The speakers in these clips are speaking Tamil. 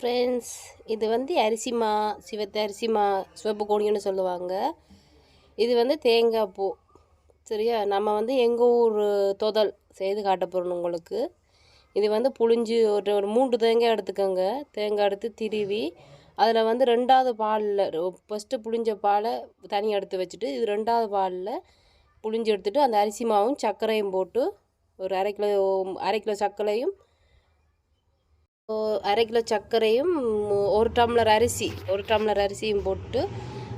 ஃப்ரெண்ட்ஸ் இது வந்து அரிசிமா சிவத்த அரிசிமா சிவப்பு கோணின்னு சொல்லுவாங்க. இது வந்து தேங்காய் பூ. சரியா? நம்ம வந்து எங்கள் ஊர் தொதல் செய்து காட்ட போகிறோம் உங்களுக்கு. இது வந்து புளிஞ்சு ஒரு ஒரு மூன்று தேங்காய் எடுத்துக்கோங்க. தேங்காய் எடுத்து திருவி அதில் வந்து ரெண்டாவது பாலில் ஃபஸ்ட்டு புளிஞ்ச பாலை தனியாக எடுத்து வச்சுட்டு இது ரெண்டாவது பாலில் புளிஞ்சு எடுத்துட்டு அந்த அரிசி மாவும் சர்க்கரையும் போட்டு ஒரு அரை கிலோ அரை கிலோ சர்க்கரையும் அரை கிலோ சர்க்கரையும் ஒரு டம்ளர் அரிசி ஒரு டம்ளர் அரிசியும் போட்டு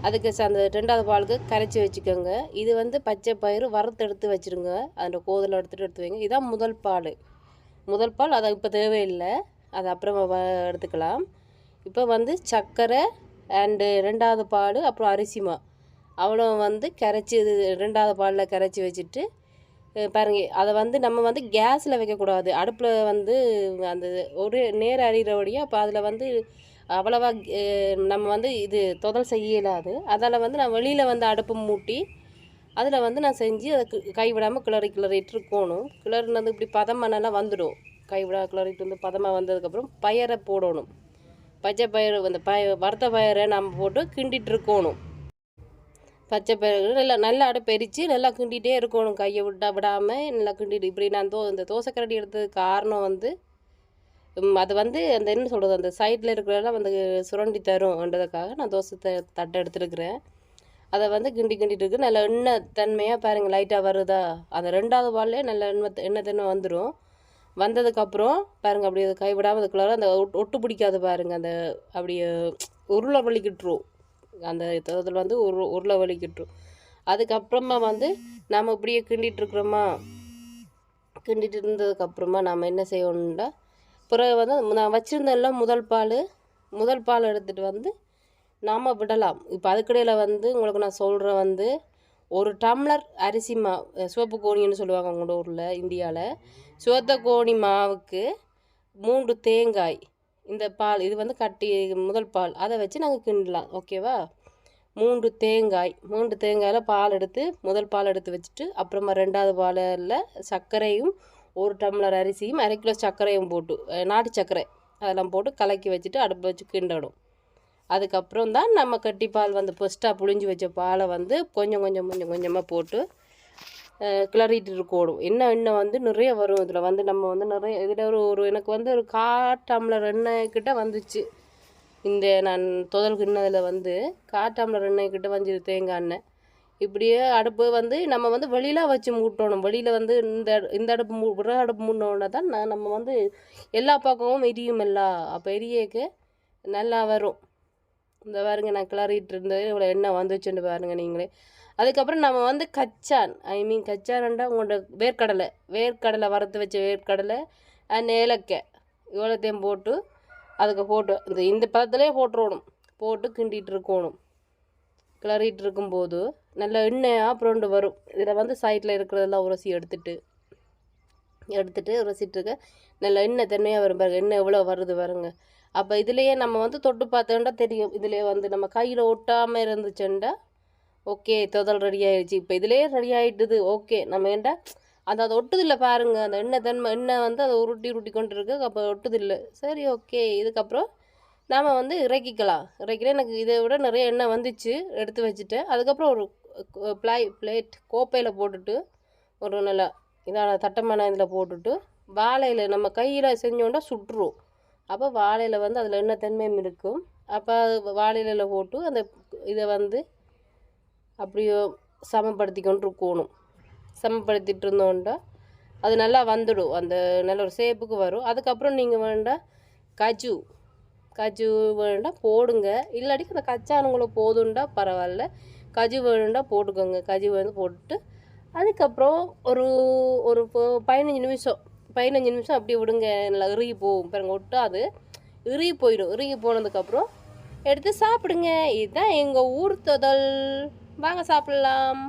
அதுக்கு ச- அந்த ரெண்டாவது பாலுக்கு கரைச்சி வச்சுக்கோங்க. இது வந்து பச்சை பயிறு வறுத்து எடுத்து வச்சுருங்க. அந்த கோதலை எடுத்துகிட்டு எடுத்து வைங்க. இதான் முதல் பால். முதல் பால் அது இப்போ தேவையில்லை. அது அப்புறமா வ- எடுத்துக்கலாம். இப்போ வந்து சர்க்கரை அண்டு ரெண்டாவது பால் அப்புறம் அரிசிமா அவ்வளோ வந்து கரைச்சி இது ரெண்டாவது பாலில் கரைச்சி வச்சுட்டு பாருங்கள் பாருங்க அதை வந்து நம்ம வந்து கேஸில் வைக்கக்கூடாது. அடுப்பில் வந்து அந்த ஒரு நேர அறிகிறபடியாக அப்போ அதில் வந்து அவ்வளவா நம்ம வந்து இது தொதல் செய்யலாது அதால் வந்து நான் வெளியில் வந்து அடுப்பு மூட்டி அதில் வந்து நான் செஞ்சு அதை கைவிடாமல் கிளறி கிளறிட்டு இருக்கணும். கிளறினது இப்படி பதமானலாம் வந்துடும். கைவிடா கிளறிட்டு வந்து பதமாக வந்ததுக்கப்புறம் பயரை போடணும். பச்சை பயிறு அந்த பய வறுத்த பயிரை நம்ம போட்டு கிண்டிட்டு இருக்கணும். பச்சை பயிறு நல்லா நல்லா அடை பெரித்து நல்லா கிண்டிகிட்டே இருக்கணும். கையை விட்டா விடாமல் நல்லா கிண்டிட்டு. இப்படி நான் தோ இந்த தோசைக்கரண்டி எடுத்ததுக்கு காரணம் வந்து அது வந்து அந்த என்ன சொல்கிறது அந்த சைடில் இருக்கிறதெல்லாம் வந்து சுரண்டி தரும்ன்றதுக்காக நான் தோசை த தட்டை எடுத்துருக்கிறேன். அதை வந்து கிண்டி கிண்டிட்டு இருக்கு. நல்ல எண்ணெய் தன்மையாக பாருங்கள் லைட்டாக வருதா? அந்த ரெண்டாவது பால்லே நல்ல எண்ணெய் எண்ணெய் தன்மை வந்துடும் வந்ததுக்கப்புறம் பாருங்கள் அப்படியே அது கைவிடாமல் அதுக்குள்ளார அந்த ஒட்டு ஒட்டு பிடிக்காது பாருங்கள் அந்த அப்படியே உருளை வலிக்கிட்டுரும். அந்த இதில் வந்து உரு உருளை வலிக்கிட்டுரும் அதுக்கப்புறமா வந்து நாம் இப்படியே கிண்டிகிட்ருக்குறோமா கிண்டிகிட்டு கிண்டிட்டு இருந்ததுக்கப்புறமா நாம் என்ன செய்யணும்னா பிறகு வந்து நான் வச்சுருந்தெல்லாம் முதல் பால் முதல் பால் எடுத்துகிட்டு வந்து நாம் விடலாம். இப்போ அதுக்கடையில் வந்து உங்களுக்கு நான் சொல்கிறேன் வந்து ஒரு டம்ளர் அரிசி மா சிவப்பு கோணின்னு சொல்லுவாங்க உங்களோட ஊரில் இந்தியாவில் சிவத்த கோணி மாவுக்கு மூன்று தேங்காய் இந்த பால் இது வந்து கட்டி முதல் பால். அதை வச்சு நாங்கள் கிண்டலாம் ஓகேவா? மூன்று தேங்காய் மூன்று தேங்காயில் பால் எடுத்து முதல் பால் எடுத்து வச்சுட்டு அப்புறமா ரெண்டாவது பாலில் சர்க்கரையும் ஒரு டம்ளர் அரிசியும் அரை கிலோ சர்க்கரையும் போட்டு நாட்டு சர்க்கரை. அதெல்லாம் போட்டு கலக்கி வச்சுட்டு அடுப்பு வச்சு கிண்டணும். அதுக்கப்புறம் தான் நம்ம கட்டி பால் வந்து ஃபஸ்ட்டாக புழிஞ்சு வச்ச பாலை வந்து கொஞ்சம் கொஞ்சம் கொஞ்சம் கொஞ்சமாக போட்டு கிளறிட்டு இருக்கணும் என்ன எண்ணெய் வந்து நிறைய வரும் இதில். வந்து நம்ம வந்து நிறைய இதில் ஒரு ஒரு எனக்கு வந்து ஒரு கா டம்ளர் எண்ணெய் கிட்ட வந்துச்சு. இந்த நான் தொதல் கிண்ணதில் வந்து கா டம்ளர் எண்ணெய் கிட்ட வந்து தேங்காய் எண்ணெய். இப்படியே அடுப்பு வந்து நம்ம வந்து வெளியில் வச்சு மூட்டணும். வெளியில் வந்து இந்த இந்த அடுப்பு மூ விறகு அடுப்பு மூடினோடனே தான் நான் நம்ம வந்து எல்லா பக்கமும் எரியும் எல்லாம் அப்போ எரியக்கு நல்லா வரும். இந்த பாருங்க நான் கிளறிட்டு இருந்தது. இவ்வளோ எண்ணெய் வந்துச்சுன்னு பாருங்க நீங்களே. அதுக்கப்புறம் நம்ம வந்து கச்சான். ஐ மீன் கச்சான்டா உங்களோட வேர்க்கடலை. வேர்க்கடலை வறுத்து வச்ச வேர்க்கடலை அண்ட் ஏலக்காய். இவ்வளோத்தையும் போட்டு அதுக்கு போட்டு இந்த இந்த பதத்துலேயே போட்டுருவணும் போட்டு கிண்டிகிட்டு இருக்கணும். கிளறிட்டு இருக்கும்போது நல்ல எண்ணெயாக புரண்டு வரும். இதில் வந்து சைட்டில் இருக்கிறதெல்லாம் உரசி எடுத்துட்டு எடுத்துட்டு உரசிட்டு இருக்க. நல்ல எண்ணெய் தன்மையாக வரும் பாருங்க. எண்ணெய் எவ்வளோ வருது பாருங்க. அப்போ இதுலேயே நம்ம வந்து தொட்டு பார்த்தோம்னா தெரியும். இதுலேயே வந்து நம்ம கையில் ஒட்டாமல் இருந்துச்சுண்டா ஓகே தொதல் ரெடி ஆயிடுச்சு. இப்போ இதுலேயே ரெடி ஆகிட்டுது ஓகே. நம்ம ஏன்டா அந்த அது ஒட்டுதில்லை பாருங்கள் அந்த எண்ணெய் தன்மை எண்ணெய் வந்து அதை உருட்டி உருட்டி கொண்டு இருக்கு அப்போ ஒட்டுதில்லை. சரி ஓகே. இதுக்கப்புறம் நாம் வந்து இறக்கிக்கலாம். இறக்கினா எனக்கு இதை விட நிறைய எண்ணெய் வந்துச்சு. எடுத்து வச்சுட்டேன். அதுக்கப்புறம் ஒரு ப்ளை பிளேட் கோப்பையில் போட்டுட்டு ஒரு நல்ல இதான தட்டமான இதில் போட்டுட்டு வாழையில் நம்ம கையில் செஞ்சோன்னா சுட்டுரும். அப்போ வாழையில் வந்து அதில் என்ன தன்மையும் இருக்கும்? அப்போ வாழையில போட்டு அந்த இதை வந்து அப்படியோ சமப்படுத்தி கொண்டு இருக்கணும். சமப்படுத்திட்டு இருந்தோண்டா அது நல்லா வந்துடும். அந்த நல்ல ஒரு சேப்புக்கு வரும். அதுக்கப்புறம் நீங்கள் வேண்டாம் கஜு கஜு வேணுண்டா போடுங்க. இல்லாட்டி அந்த கச்சானுங்களை போதுண்டா பரவாயில்ல. கஜு வேணுண்டா போட்டுக்கோங்க. கஜு வந்து போட்டுட்டு அதுக்கப்புறம் ஒரு ஒரு பதினஞ்சு நிமிஷம் பதினஞ்சு நிமிஷம் அப்படியே விடுங்க நல்லா இறுகி போகும். பாருங்க ஒட்டாது. இறுகி போயிடும். இறுகி போனதுக்கப்புறம் எடுத்து சாப்பிடுங்க. இதுதான் எங்கள் ஊர் தொதல். வாங்க சாப்பிட்லாம்.